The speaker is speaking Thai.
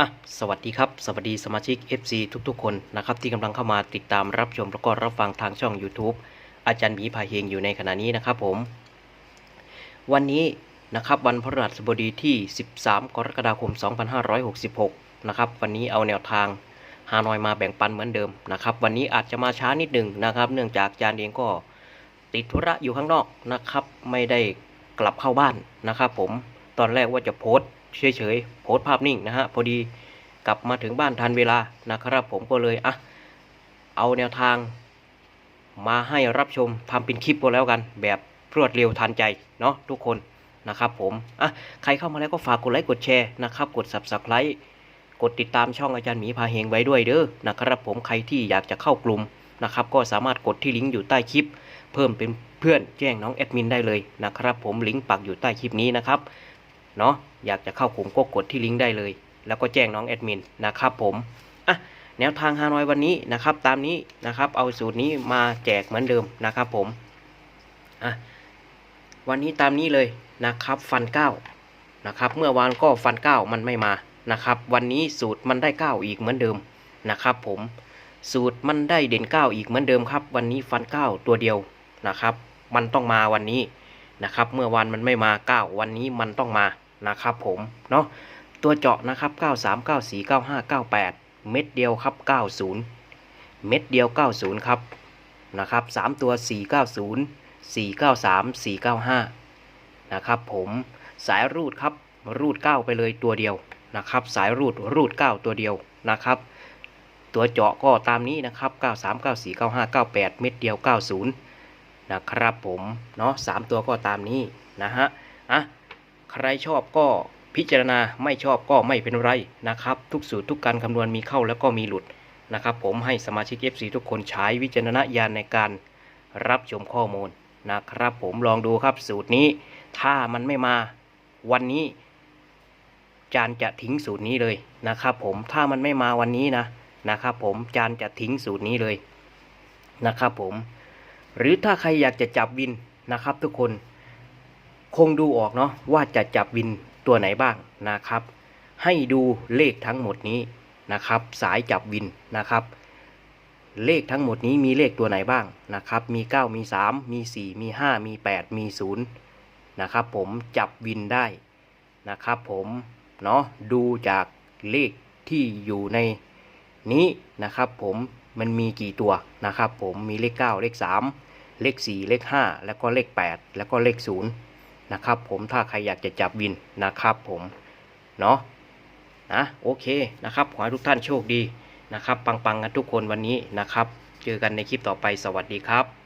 อะสวัสดีครับ สวัสดีสมาชิก FC ทุกๆ คนนะครับที่กำลังเข้ามาติดตามรับชมแล้วก็รับฟังทางช่อง YouTube อาจารย์หมีพาเฮงอยู่ในขณะนี้นะครับผม วันนี้นะครับวันพฤหัสบดีที่ 13 กรกฎาคม 2566 นะครับวันนี้เอาแนวทางฮานอยมาแบ่งปันเหมือนเดิมนะครับวันนี้อาจจะมาช้านิดหนึ่งนะครับ เนื่องจากอาจารย์เองก็ติดธุระอยู่ข้างนอกนะครับ ไม่ได้กลับเข้าบ้านนะครับผมตอนแรกว่าจะโพสต์ เฉยๆโพสภาพนิ่งนะฮะพอดีกลับมาถึงบ้านทันเวลานะครับ ผมก็เลยอะเอาแนวทาง มาให้รับชมทำเป็นคลิปก็แล้วกัน แบบรวดเร็วทันใจเนาะทุกคนนะครับผมอะใครเข้ามาแล้วก็ฝากกดไลค์กดแชร์นะครับกด subscribe กดติดตามช่องอาจารย์หมีพาเฮงไว้ด้วยเด้อนะครับผมใครที่อยากจะเข้ากลุ่มนะครับก็สามารถกดที่ลิงก์อยู่ใต้คลิป เพิ่มเป็นเพื่อนแจ้งน้องแอดมินได้เลยนะครับผมลิงก์ปักอยู่ใต้คลิปนี้นะครับเนาะ อยากจะเข้ากลุ่มก็กดที่ลิงก์ได้เลย แล้วก็แจ้งน้องแอดมินนะครับผมอะแนวทางฮานอยวันนี้นะครับ ตามนี้นะครับ เอาสูตรนี้มาแจกเหมือนเดิมนะครับผมอะวันนี้ตามนี้เลยนะครับฟันเก้านะครับ เมื่อวานก็ฟันเก้ามันไม่มานะครับ วันนี้สูตรมันได้เก้าอีกเหมือนเดิมนะครับผมสูตรมันได้เด่นเก้าอีกเหมือนเดิมครับ วันนี้ฟันเก้าตัวเดียวนะครับ มันต้องมาวันนี้นะครับ เมื่อวานมันไม่มาเก้าวันนี้มันต้องมา นะครับผมเนาะตัวเจาะนะครับเก้าสามเก้าสี่เก้าห้าเก้าแปดเม็ดเดียวครับ 90 เม็ดเดียว 90 ครับนะครับ 3 ตัว 490 493 495 นะครับผมสายรูดครับรูด 9 ไปเลยตัวเดียวนะครับ สายรูดรูด 9 ตัวเดียวนะครับ ตัวเจาะก็ตามนี้นะครับ 93 94 95 98 เม็ดเดียว 90 นะครับผมเนาะ3ตัวก็ตามนี้นะฮะอะ ใครชอบก็พิจารณาไม่ชอบก็ไม่เป็นไรนะครับ ทุกสูตรทุกการคำนวณมีเข้าแล้วก็มีหลุดนะครับ ผมให้สมาชิก FC ทุกคนใช้วิจารณญาณในการรับชมข้อมูลนะครับ ผมลองดูครับสูตรนี้ถ้ามันไม่มาวันนี้ จานจะทิ้งสูตรนี้เลยนะครับ ผมถ้ามันไม่มาวันนี้นะนะครับ ผมจานจะทิ้งสูตรนี้เลยนะครับ ผม หรือถ้าใครอยากจะจับวินนะครับ ทุกคน คงดูออกเนาะว่าจะจับวินตัวไหนบ้างนะครับ ให้ดูเลขทั้งหมดนี้นะครับ สายจับวินนะครับ เลขทั้งหมดนี้มีเลขตัวไหนบ้างนะครับ มี 9 มี 3 มี 4 มี 5 มี 8 มี 0 นะครับผมจับวินได้นะครับผมเนาะดูจากเลขที่อยู่ในนี้นะครับผมมันมีกี่ตัวนะครับผมมีเลข 9 เลข 3 เลข 4 เลข 5 แล้วก็เลข 8 แล้วก็เลข 0 นะครับผมถ้าใครอยากจะจับวินนะครับผมเนาะนะโอเคนะครับขอให้ทุกท่านโชคดีนะครับ ปังๆกันทุกคนวันนี้นะครับ เจอกันในคลิปต่อไปสวัสดีครับ